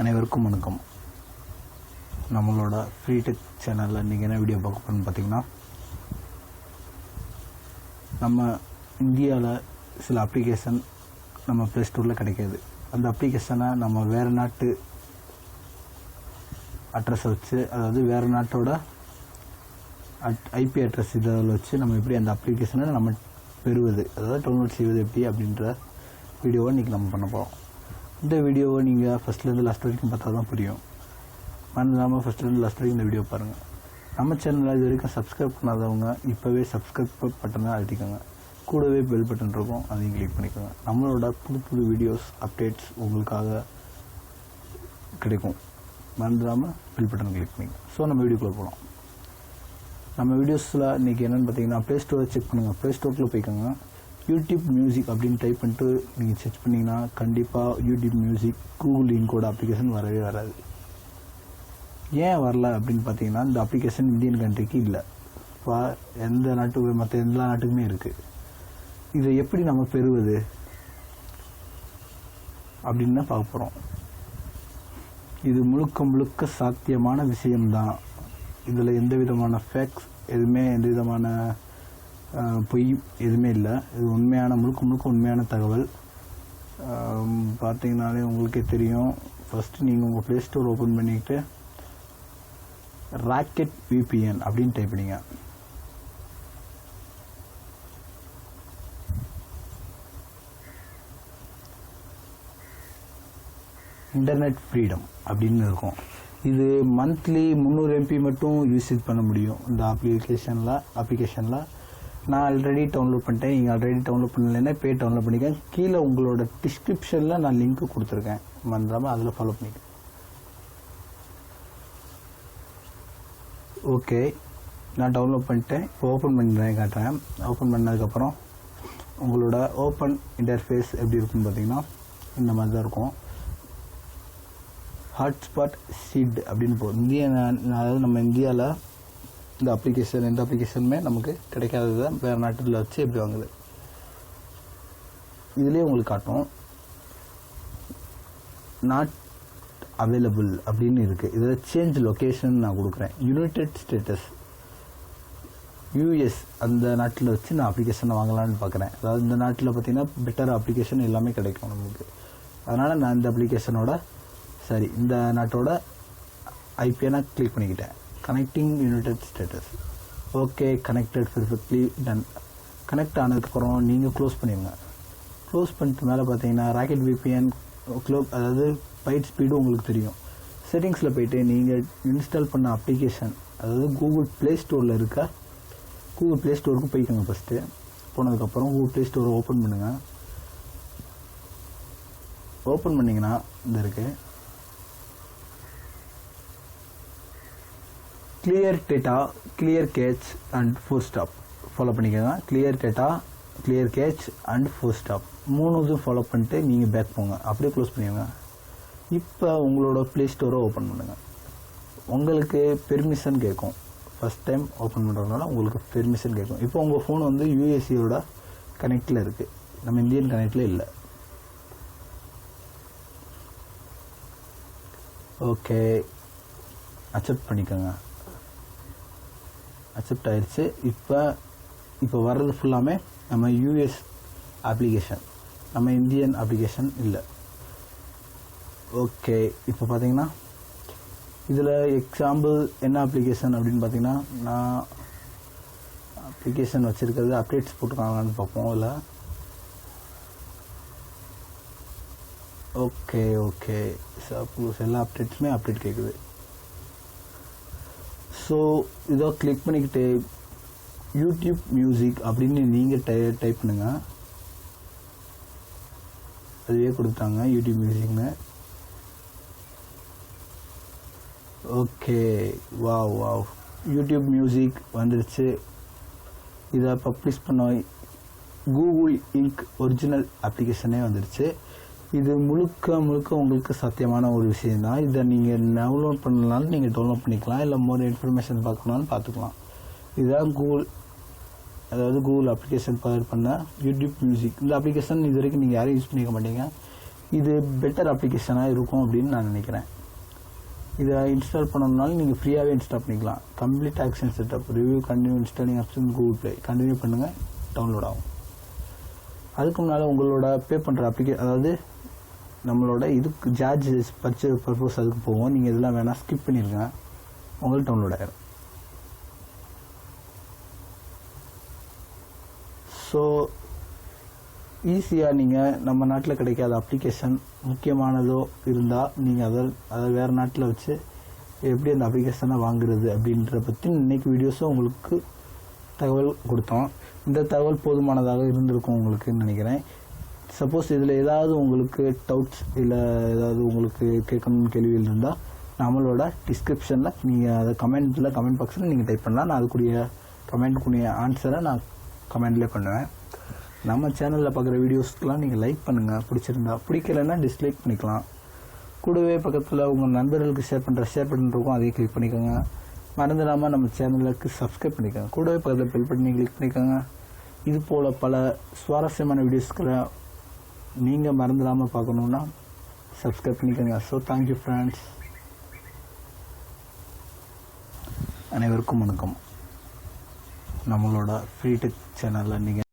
அனைவருக்கும் வணக்கம். நம்மளோட ஃப்ரீ டெக் சேனலில் இன்றைக்கி என்ன வீடியோ பார்க்க போகிறோம்னு பார்த்தீங்கன்னா நம்ம இந்தியாவில் சில அப்ளிகேஷன் நம்ம ப்ளே ஸ்டோரில் கிடைக்காது. அந்த அப்ளிகேஷனை நம்ம வேறு நாட்டு அட்ரஸை வச்சு அதாவது வேறு நாட்டோட அட் ஐபி அட்ரஸ் இதில் வச்சு நம்ம எப்படி அந்த அப்ளிகேஷனை நம்ம பெறுவது அதாவது டவுன்லோட் செய்வது எப்படி அப்படின்ற வீடியோவை இன்றைக்கி நம்ம பண்ண போகிறோம் இந்த வீடியோவை நீங்கள் ஃபஸ்ட்லேருந்து லாஸ்ட் வரைக்கும் பார்த்தா தான் புரியும் மறந்துடாமல் ஃபஸ்ட்லேருந்து லாஸ்ட் வரைக்கும் இந்த வீடியோ பாருங்கள் நம்ம சேனலில் இது வரைக்கும் சப்ஸ்கிரைப் பண்ணாதவங்க இப்போவே சப்ஸ்கிரைப் பட்டனை அழுத்திக்கோங்க. கூடவே பெல் பட்டன் இருக்கும் அதையும் கிளிக் பண்ணிக்கோங்க. நம்மளோட புது புது வீடியோஸ் அப்டேட்ஸ் உங்களுக்காக கிடைக்கும். மறந்துடாமல் பெல் பட்டன் கிளிக் பண்ணிக்கோங்க. ஸோ நம்ம வீடியோக்குள்ளே போகலாம் நம்ம வீடியோஸில் இன்றைக்கி என்னென்னு பார்த்தீங்கன்னா ப்ளே ஸ்டோரை செக் பண்ணுங்கள் ப்ளே ஸ்டோரில் போய்க்கோங்க. யூடியூப் மியூசிக் அப்படின்னு டைப் பண்ணிட்டு நீங்கள் செக் பண்ணிங்கன்னா கண்டிப்பாக யூடியூப் மியூசிக் கூகுள் லிங்கோட அப்ளிகேஷன் வரவே வராது. ஏன் வரல அப்படின்னு பார்த்தீங்கன்னா இந்த அப்ளிகேஷன் இந்தியன் கண்ட்ரிக்கு இல்லை. இப்போ எந்த நாட்டுக்கு மற்ற எல்லா நாட்டுக்குமே இருக்குது இதை எப்படி நம்ம பெறுவது? அப்படின்னு தான் பார்க்க போகிறோம் இது முழுக்க முழுக்க சாத்தியமான விஷயம்தான். இதில் எந்த விதமான ஃபேக்ஸ் எதுவுமே எந்த விதமான பொய் எதுவுமே இல்லை. இது உண்மையான முழுக்க முழுக்க உண்மையான தகவல். பார்த்தீங்கனாலே உங்களுக்கே தெரியும். ஃபஸ்ட்டு நீங்கள் உங்கள் ப்ளே ஸ்டோர் ஓப்பன் பண்ணிக்கிட்டு ராக்கெட் விபிஎன் அப்படின்னு டைப் பண்ணிங்க. இன்டர்நெட் ஃப்ரீடம் அப்படின்னு இருக்கும். இது மந்த்லி முந்நூறு எம்பி மட்டும் யூசேஜ் பண்ண முடியும். இந்த அப்ளிகேஷனில் அப்ளிகேஷனில் நான் ஆல்ரெடி டவுன்லோட் பண்ணிட்டேன். நீங்கள் ஆல்ரெடி டவுன்லோட் பண்ணலைன்னா பே டவுன்லோட் பண்ணிக்கேன் கீழே உங்களோட டிஸ்கிரிப்ஷனில் நான் லிங்க் கொடுத்துருக்கேன். மறந்துடாமல் அதில் ஃபாலோ பண்ணிக்க ஓகே நான் டவுன்லோட் பண்ணிட்டேன். இப்போ ஓப்பன் பண்ணுறேன் காட்டுறேன். ஓப்பன் பண்ணதுக்கப்புறம் உங்களோட ஓப்பன் இன்டர்ஃபேஸ் எப்படி இருக்குன்னு பார்த்தீங்கன்னா இந்த மாதிரி தான் இருக்கும். ஹாட்ஸ்பாட் சீட் அப்படின்னு போகும் இந்திய அதாவது நம்ம இந்தியாவில் இந்த அப்ளிகேஷன் எந்த அப்ளிகேஷனுமே நமக்கு கிடைக்காதது தான் வேறு நாட்டில் வச்சு எப்படி வாங்குது? இதுலேயே உங்களுக்கு காட்டும். நாட் அவைலபிள் அப்படின்னு இருக்குது இதில் சேஞ்ச் லொக்கேஷன் நான் கொடுக்குறேன். யுனைடெட் ஸ்டேட்டஸ் யூஎஸ் அந்த நாட்டில் வச்சு நான் அப்ளிகேஷனை வாங்கலாம்னு பார்க்குறேன் அதாவது இந்த நாட்டில் பார்த்தீங்கன்னா பெட்டர் அப்ளிகேஷன் எல்லாமே கிடைக்கும் நமக்கு. அதனால் நான் இந்த அப்ளிகேஷனோட சரி இந்த நாட்டோட ஐபியை நான் கிளிக் பண்ணிக்கிட்டேன். Connecting United States okay connected perfectly done connect ஆனதுக்கப்புறம் நீங்கள் க்ளோஸ் பண்ணிடுங்க க்ளோஸ் பண்ணிட்டு மேலே பார்த்தீங்கன்னா ராக்கெட் விபிஎன் க்ளோ அதாவது பைட் ஸ்பீடு உங்களுக்கு தெரியும். செட்டிங்ஸில் போயிட்டு நீங்கள் இன்ஸ்டால் பண்ண அப்ளிகேஷன் அதாவது கூகுள் ப்ளே ஸ்டோரில் இருக்க கூகுள் ப்ளே ஸ்டோருக்கு போய்க்கோங்க ஃபஸ்ட்டு போனதுக்கப்புறம் கூகுள் ப்ளே ஸ்டோரை ஓப்பன் பண்ணுங்கள் ஓப்பன் பண்ணிங்கன்னா இந்த இருக்குது clear data clear cache and force stop follow பண்ணிக்கோங்க. Clear data clear cache and force stop மூணு இதுவும் ஃபாலோ பண்ணிட்டு நீங்கள் பேக் போங்க. அப்படியே க்ளோஸ் பண்ணிடுங்க இப்போ உங்களோட ப்ளே ஸ்டோரை ஓப்பன் பண்ணுங்கள் உங்களுக்கு பெர்மிஷன் கேட்கும். ஃபஸ்ட் டைம் ஓப்பன் பண்ணுறதுனால உங்களுக்கு பெர்மிஷன் கேட்கும். இப்போ உங்கள் ஃபோன் வந்து யூஎஸ்சியோட கனெக்டில் இருக்குது நம்ம இந்தியன் கனெக்டில் இல்லை. ஓகே அக்செப்ட் பண்ணிக்கோங்க. அக்செப்ட் ஆயிடுச்சு இப்போ இப்போ வர்றது ஃபுல்லாமே நம்ம யூஎஸ் அப்ளிகேஷன் நம்ம இந்தியன் அப்ளிகேஷன் இல்லை. ஓகே இப்போ பார்த்தீங்கன்னா இதில் எக்ஸாம்பிள் என்ன அப்ளிகேஷன் அப்படின்னு பார்த்தீங்கன்னா நான் அப்ளிகேஷன் வச்சுருக்கிறது அப்டேட்ஸ் போட்டுருக்காங்களான்னு பார்ப்போம் இல்லை? ஓகே ஓகே சப்போஸ் எல்லா அப்டேட்ஸுமே அப்டேட் கேட்குது ஸோ இதோ கிளிக் பண்ணிக்கிட்டு யூடியூப் மியூசிக் அப்படின்னு நீங்கள் டை டைப் பண்ணுங்க. அதுவே கொடுத்தாங்க YouTube மியூசிக்னு okay wow wow YouTube music வந்துருச்சு. இதை பப்ளிஷ் பண்ண கூகுள் இங்க் ஒரிஜினல் அப்ளிகேஷனே வந்துருச்சு. இது முழுக்க முழுக்க உங்களுக்கு சத்தியமான ஒரு விஷயம் தான் இதை நீங்கள் டவுன்லோட் பண்ணலாலும் நீங்கள் டவுன்லோட் பண்ணிக்கலாம். இல்லை மோர் இன்ஃபர்மேஷன் பார்க்கணும்னு பார்த்துக்கலாம். இதுதான் கூகுள் அதாவது கூகுள் அப்ளிகேஷன் பவர் பண்ண யூடியூப் மியூசிக் இந்த அப்ளிகேஷன் இது வரைக்கும் நீங்கள் யாரும் யூஸ் பண்ணிக்க மாட்டீங்க. இது பெட்டர் அப்ளிகேஷனாக இருக்கும் அப்படின்னு நான் நினைக்கிறேன். இதை இன்ஸ்டால் பண்ணணும்னாலும் நீங்கள் ஃப்ரீயாகவே இன்ஸ்டால் பண்ணிக்கலாம். Complete action setup review continue installing option Google play continue பண்ணுங்கள் டவுன்லோட் ஆகும். அதுக்கு முன்னால் உங்களோட பே பண்ணுற அப்ளிகே அதாவது நம்மளோட இதுக்கு ஜார்ஜ் பர்ச்சேஸ் பர்பஸ் அதுக்கு போவோம். நீங்கள் இதெல்லாம் வேணால் ஸ்கிப் பண்ணிருங்க. உங்களுக்கு டவுன்லோட் ஆயிரும் ஸோ ஈஸியாக நீங்கள் நம்ம நாட்டில் கிடைக்காத அப்ளிகேஷன் முக்கியமானதோ இருந்தால் நீங்கள் அதை அதை வேறு நாட்டில் வச்சு எப்படி அந்த அப்ளிகேஷனை வாங்குறது அப்படின்ற பற்றி இன்னைக்கு வீடியோஸும் உங்களுக்கு தகவல் கொடுத்தோம். இந்த தகவல் போதுமானதாக இருந்திருக்கும் உங்களுக்குன்னு நினைக்கிறேன். சப்போஸ் இதில் ஏதாவது உங்களுக்கு டவுட்ஸ் இல்லை ஏதாவது உங்களுக்கு கேட்கணும்னு கேள்விகள் இருந்தால் நம்மளோட டிஸ்கிரிப்ஷனில் நீங்கள் அதை கமெண்ட்டில் கமெண்ட் பாக்ஸில் நீங்கள் டைப் பண்ணலாம். நான் அதுக்குரிய கமெண்ட்டுக்குரிய ஆன்சரை நான் கமெண்ட்லேயே பண்ணுவேன். நம்ம சேனலில் பார்க்குற வீடியோஸ்க்கெலாம் நீங்கள் லைக் பண்ணுங்கள் பிடிச்சிருந்தா பிடிக்கலைன்னா டிஸ்லைக் பண்ணிக்கலாம். கூடவே பக்கத்தில் உங்கள் நண்பர்களுக்கு ஷேர் பண்ணுற ஷேர் பண்ணுறதுக்கும் அதையும் கிளிக் பண்ணிக்கோங்க. மறந்துடாமல் நம்ம சேனலுக்கு சப்ஸ்கிரைப் பண்ணிக்கோங்க. கூடவே பக்கத்தில் பெல் பட்டனை கிளிக் பண்ணிக்கோங்க. இது போல் பல சுவாரஸ்யமான வீடியோஸ்களை நீங்கள் மறந்துடாமல் பார்க்கணுன்னா சப்ஸ்கிரைப் பண்ணிக்கோங்க. ஸோ தேங்க்யூ ஃப்ரெண்ட்ஸ் அனைவருக்கும் வணக்கம். நம்மளோட ஃப்ரீ டெக் சேனலில் நீங்கள்